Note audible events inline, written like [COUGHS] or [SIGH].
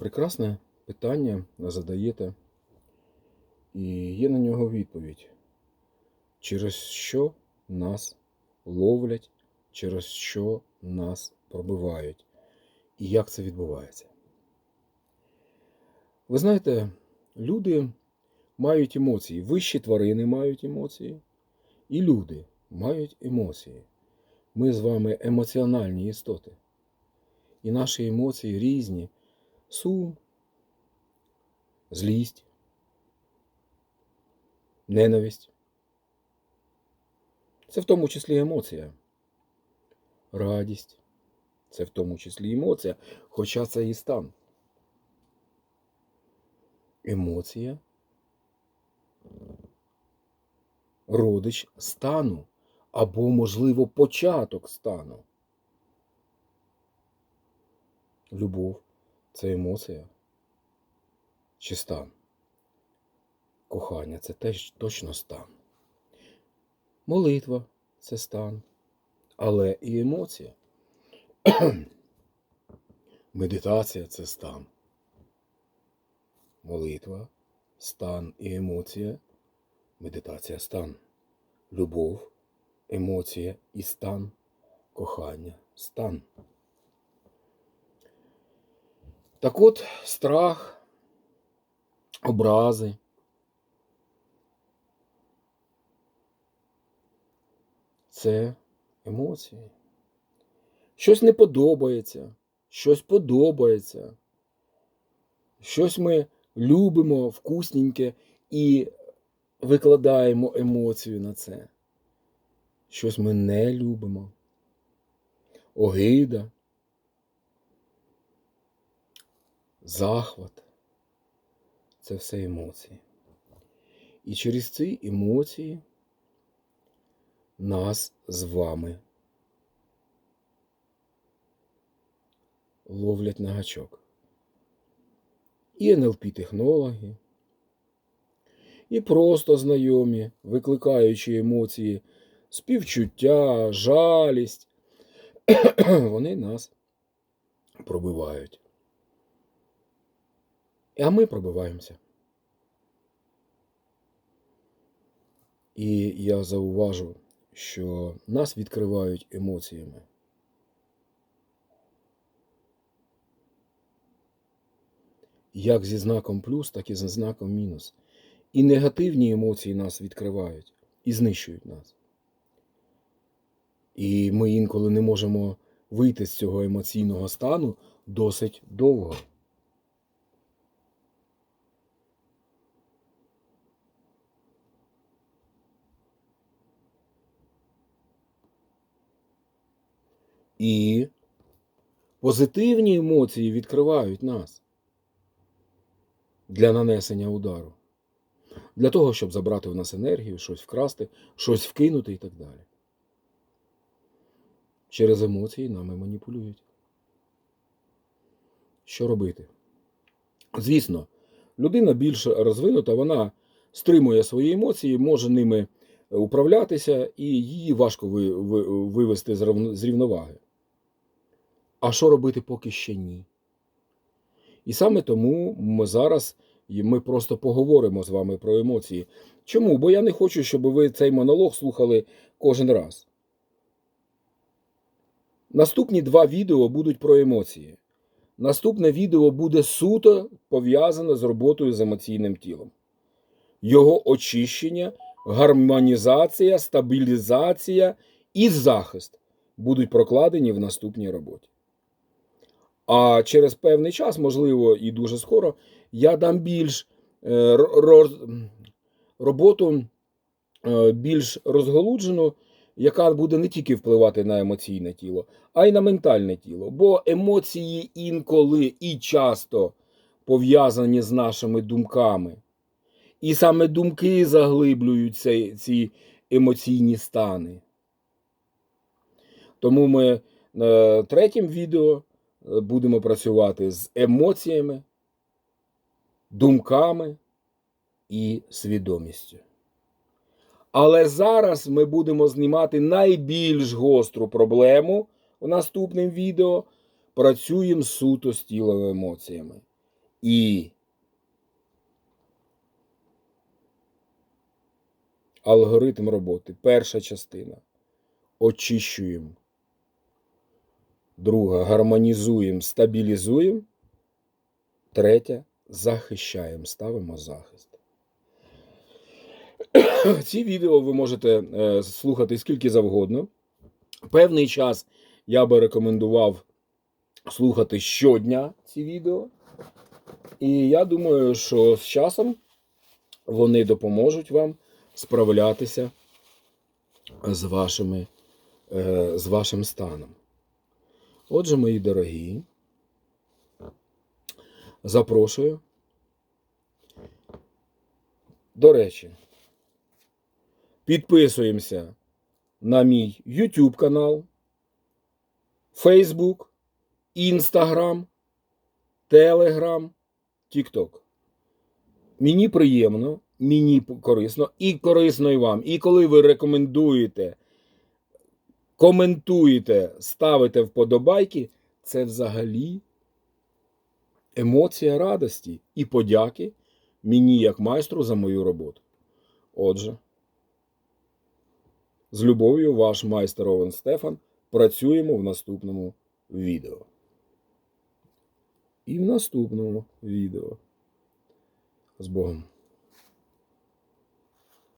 Прекрасне питання задаєте, і є на нього відповідь. Через що нас ловлять, через що нас пробивають, і як це відбувається. Ви знаєте, люди мають емоції, вищі тварини мають емоції, і люди мають емоції. Ми з вами емоціональні істоти. І наші емоції різні. Сум, злість, ненависть. Це в тому числі емоція. Радість. Це в тому числі емоція, хоча це і стан. Емоція. Родич стану або, можливо, початок стану. Любов це емоція чи стан. Кохання це теж точно стан. Молитва це стан, але і емоція. [CLEARS THROAT] Медитація це стан. Молитва, стан і емоція. Медитація стан. Любов, емоція і стан. Кохання стан. Так от, страх, образи. Це емоції. Щось не подобається, щось подобається. Щось ми любимо вкусненьке і викладаємо емоцію на це. Щось ми не любимо. Огида. Захват це все емоції. І через ці емоції нас з вами ловлять на гачок. І НЛП-технологи, і просто знайомі, викликаючи емоції, співчуття, жалість, [CLEARS THROAT] вони нас пробивають. А ми пробиваємося. І я зауважу, що нас відкривають емоціями. Як зі знаком плюс, так і зі знаком мінус. І негативні емоції нас відкривають і знищують нас. І ми інколи не можемо вийти з цього емоційного стану досить довго. І позитивні емоції відкривають нас для нанесення удару. Для того, щоб забрати в нас енергію, щось вкрасти, щось вкинути і так далі. Через емоції нами маніпулюють. Що робити? Звісно, людина більш розвинута, вона стримує свої емоції, може ними управлятися, і її важко ви- ви- вивести з рівноваги. А що робити поки ще ні? І саме тому ми зараз ми просто поговоримо з вами про емоції. Чому? Бо я не хочу, щоб ви цей монолог слухали кожен раз. Наступні два відео будуть про емоції. Наступне відео буде суто пов'язане з роботою з емоційним тілом. Його очищення, гармонізація, стабілізація і захист будуть прокладені в наступній роботі. А через певний час, можливо, і дуже скоро, я дам більш е, роботу е, більш розголуджену, яка буде не тільки впливати на емоційне тіло, а й на ментальне тіло. Бо емоції інколи і часто пов'язані з нашими думками. І саме думки заглиблюють ці емоційні стани. Тому ми е, третім відео будемо працювати з емоціями, думками і свідомістю. Але зараз ми будемо знімати найбільш гостру проблему в наступному відео. Працюємо суто з тілом емоціями. І алгоритм роботи. Перша частина. Очищуємо. Друга гармонізуємо, стабілізуємо. Третя захищаємо, ставимо захист. [COUGHS] Ці відео ви можете е, слухати скільки завгодно. Певний час я би рекомендував слухати щодня ці відео. І я думаю, що з часом вони допоможуть вам справлятися з, вашими, е, з вашим станом. Отже, мої дорогі, запрошую. До речі, підписуємося на мій YouTube канал, Facebook, Instagram, Telegram, TikTok. Мені приємно, мені корисно і корисно і вам. І коли ви рекомендуєте, коментуєте, ставите вподобайки, це взагалі емоція радості і подяки мені як майстру за мою роботу. Отже, з любов'ю, ваш майстер Овен Стефан. Працюємо в наступному відео. І в наступному відео. З Богом.